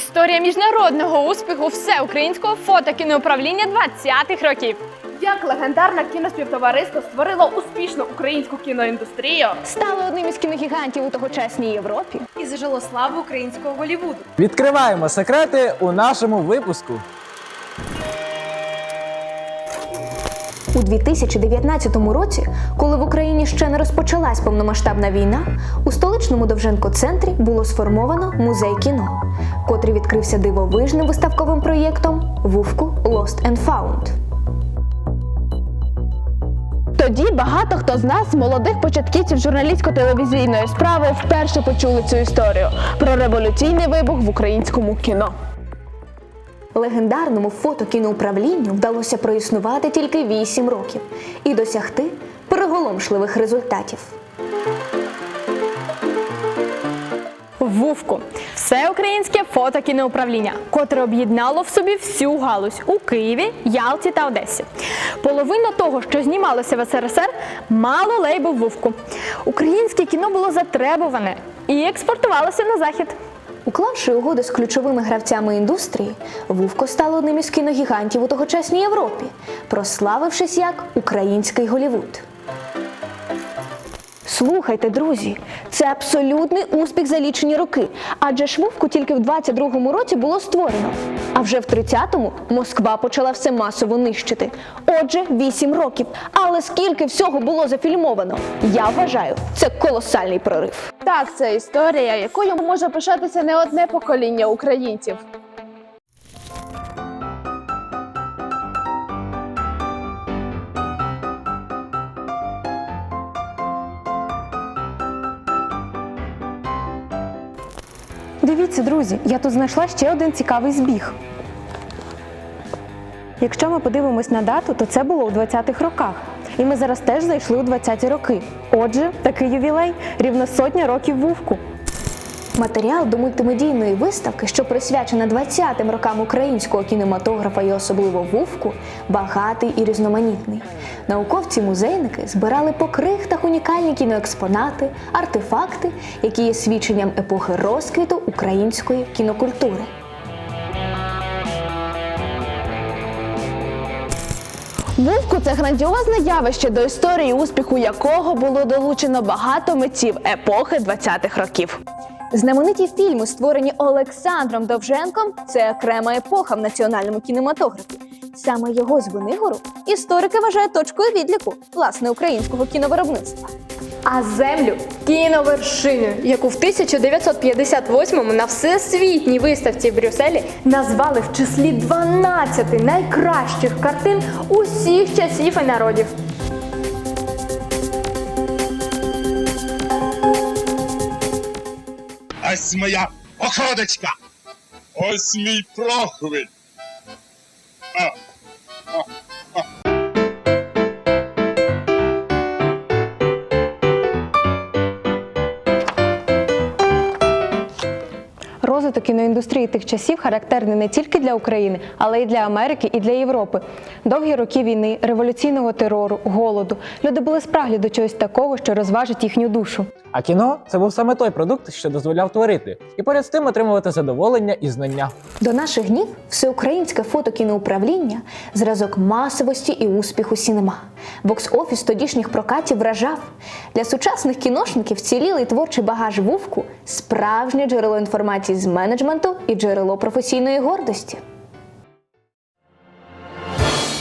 історія міжнародного успіху всеукраїнського фотокіноуправління 20-х років. Як легендарне кіноспівтовариство створило успішну українську кіноіндустрію Стало одним із кіногігантів у тогочасній Європі. і зажило славу українського Голівуду. Відкриваємо секрети у нашому випуску. У 2019 році, коли в Україні ще не розпочалась повномасштабна війна, у столичному Довженко-центрі було сформовано музей кіно, котрий відкрився дивовижним виставковим проєктом Вувку Lost and Found. Тоді багато хто з нас, молодих початківців журналістсько-телевізійної справи, вперше почули цю історію про революційний вибух в українському кіно. Легендарному фотокіноуправлінню вдалося проіснувати тільки 8 років і досягти приголомшливих результатів. ВУФКу всеукраїнське фотокіноуправління, котре об'єднало в собі всю галузь у Києві, Ялті та Одесі. Половина того, що знімалося в СРСР, мало лейбл ВУФКу. Українське кіно було затребуване і експортувалося на захід. Уклавши угоди з ключовими гравцями індустрії, Вувко стало одним із кіногігантів у тогочасній Європі, прославившись як український Голівуд. Слухайте, друзі, це абсолютний успіх за лічені роки, адже ж Вувку тільки в 22-му році було створено. А вже в 30-му Москва почала все масово нищити. Отже, 8 років. Але скільки всього було зафільмовано? Я вважаю, це колосальний прорив. Так, це історія, якою може пишатися не одне покоління українців. Дивіться, друзі, я тут знайшла ще один цікавий збіг. Якщо ми подивимось на дату, то це було у 20-х роках. І ми зараз теж зайшли у 20-ті роки. Отже, такий ювілей рівно сотня років вувку. Матеріал до мультимедійної виставки, що присвячена 20-м рокам українського кінематографа і особливо вувку, багатий і різноманітний. Науковці-музейники збирали по крихтах унікальні кіноекспонати, артефакти, які є свідченням епохи розквіту української кінокультури. Вовку це грандіозне явище, до історії успіху якого було долучено багато митців епохи 20-х років. Знамениті фільми, створені Олександром Довженком, це окрема епоха в національному кінематографі. Саме його Звенигору історики вважають точкою відліку власне українського кіновиробництва. А землю кіновершиню, яку в 1958-му на всесвітній виставці в Брюсселі назвали в числі 12 найкращих картин усіх часів і народів. Ось моя походочка. Ось мій прохвиль. Розвиток кіноіндустрії тих часів характерний не тільки для України, але й для Америки і для Європи. Довгі роки війни, революційного терору, голоду. Люди були спраглі до чогось такого, що розважить їхню душу. А кіно це був саме той продукт, що дозволяв творити, і поряд з тим отримувати задоволення і знання. До наших днів всеукраїнське фотокіноуправління зразок масовості і успіху сінема. Бокс-офіс тодішніх прокатів вражав. Для сучасних кіношників цілілий творчий багаж вувку справжнє джерело інформації з менеджменту і джерело професійної гордості.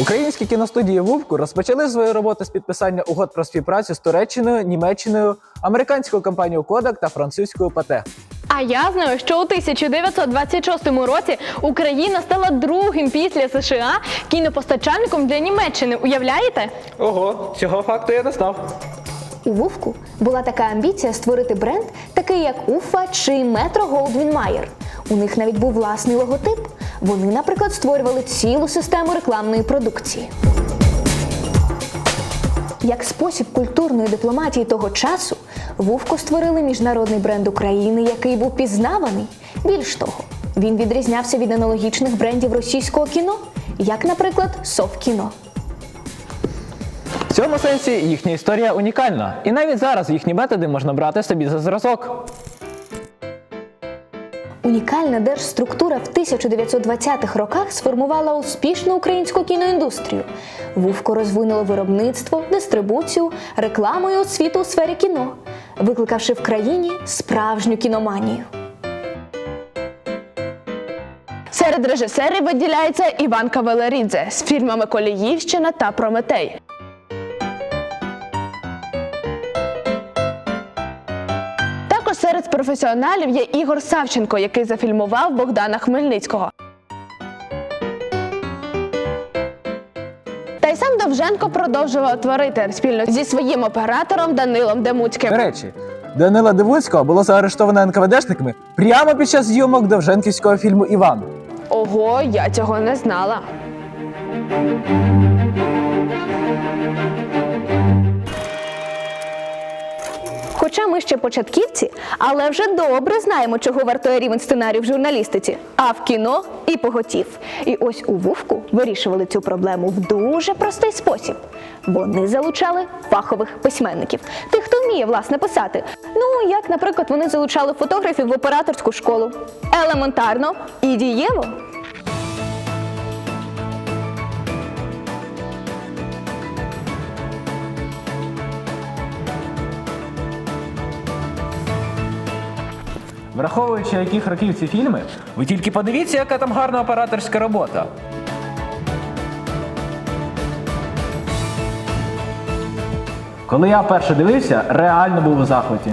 Українські кіностудії Вувку розпочали свою роботу з підписання угод про співпрацю з Туреччиною, Німеччиною, американською компанією Kodak та французькою Пате. А я знаю, що у 1926 році Україна стала другим після США кінопостачальником для Німеччини. Уявляєте? Ого, цього факту я не знав. У Вувку була така амбіція створити бренд, такий як Уфа чи Метро Голдвін Майер. У них навіть був власний логотип. Вони, наприклад, створювали цілу систему рекламної продукції. Як спосіб культурної дипломатії того часу, Вувко створили міжнародний бренд України, який був пізнаваний. Більш того, він відрізнявся від аналогічних брендів російського кіно, як, наприклад, Совкіно. Цьому сенсі їхня історія унікальна, і навіть зараз їхні методи можна брати собі за зразок. Унікальна держструктура в 1920-х роках сформувала успішну українську кіноіндустрію. Вувко розвинуло виробництво, дистрибуцію, рекламу і освіту у сфері кіно, викликавши в країні справжню кіноманію. Серед режисерів виділяється Іван Кавелерідзе з фільмами Коліївщина та Прометей. Серед професіоналів є Ігор Савченко, який зафільмував Богдана Хмельницького. Та й сам Довженко продовжував творити спільно зі своїм оператором Данилом Демуцьким. До речі, Данила Дивуцького було заарештовано НКВДшниками прямо під час зйомок довженківського фільму Іван. Ого, я цього не знала. Хоча ми ще початківці, але вже добре знаємо, чого вартує рівень сценарію в журналістиці, а в кіно і поготів. І ось у Вувку вирішували цю проблему в дуже простий спосіб. Вони залучали фахових письменників, тих, хто вміє власне писати. Ну, як, наприклад, вони залучали фотографів в операторську школу. Елементарно і дієво. Враховуючи, яких років ці фільми, ви тільки подивіться, яка там гарна операторська робота. Коли я вперше дивився, реально був у захваті.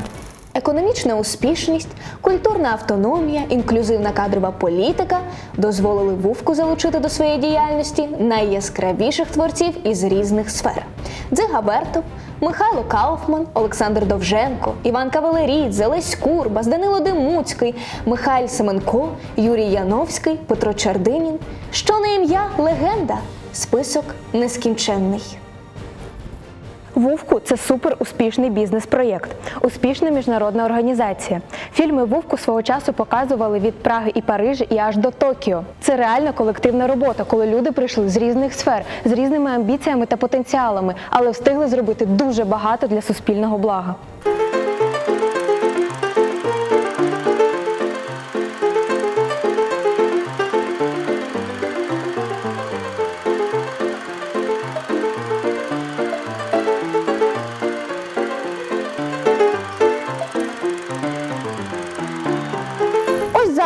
Економічна успішність, культурна автономія, інклюзивна кадрова політика дозволили Вувку залучити до своєї діяльності найяскравіших творців із різних сфер: Дзига Бертов, Михайло Кауфман, Олександр Довженко, Іван Кавалерідзе, Зелесь Курбас, Данило Демуцький, Михайль Семенко, Юрій Яновський, Петро Чардинін. Що на ім'я легенда? Список нескінченний. Вувку це супер успішний бізнес-проєкт, успішна міжнародна організація. Фільми Вовку свого часу показували від Праги і Парижа і аж до Токіо. Це реальна колективна робота, коли люди прийшли з різних сфер, з різними амбіціями та потенціалами, але встигли зробити дуже багато для суспільного блага.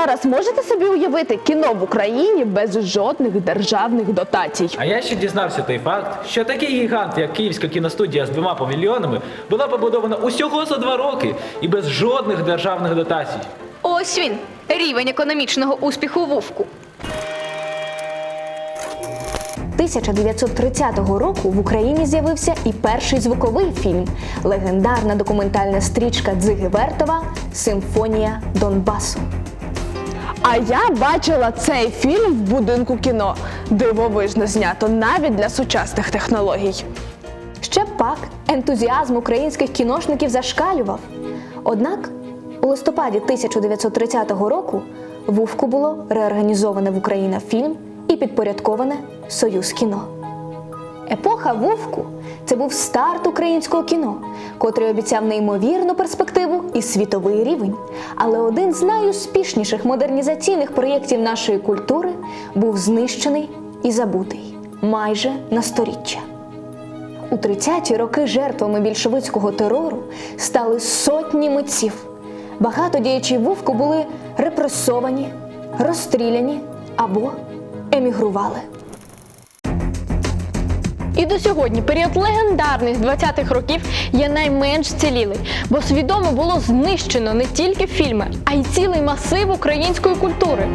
Зараз можете собі уявити кіно в Україні без жодних державних дотацій. А я ще дізнався той факт, що такий гігант, як Київська кіностудія з двома павільйонами, була побудована усього за два роки і без жодних державних дотацій. Ось він, рівень економічного успіху Вовку. 1930 року в Україні з'явився і перший звуковий фільм легендарна документальна стрічка Дзиги Вертова Симфонія Донбасу. А я бачила цей фільм в будинку кіно. Дивовижно знято навіть для сучасних технологій. Ще пак ентузіазм українських кіношників зашкалював. Однак у листопаді 1930 року Вувку було реорганізоване в Україна фільм і підпорядковане Союз кіно. Епоха Вовку це був старт українського кіно, котрий обіцяв неймовірну перспективу і світовий рівень. Але один з найуспішніших модернізаційних проєктів нашої культури був знищений і забутий майже на сторіччя. У 30-ті роки жертвами більшовицького терору стали сотні митців. Багато діячів Вовку були репресовані, розстріляні або емігрували. І до сьогодні період легендарних 20-х років є найменш цілілий, бо свідомо було знищено не тільки фільми, а й цілий масив української культури.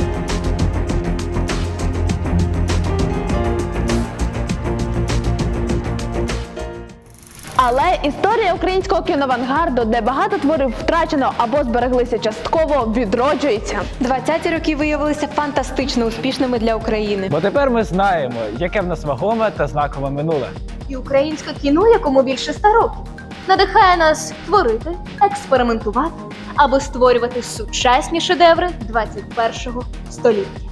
Але історія українського кіноавангарду, де багато творів втрачено або збереглися частково, відроджується. 20-ті роки виявилися фантастично успішними для України. Бо тепер ми знаємо, яке в нас вагоме та знакове минуле. І українське кіно, якому більше ста років, надихає нас творити, експериментувати, аби створювати сучасні шедеври 21-го століття.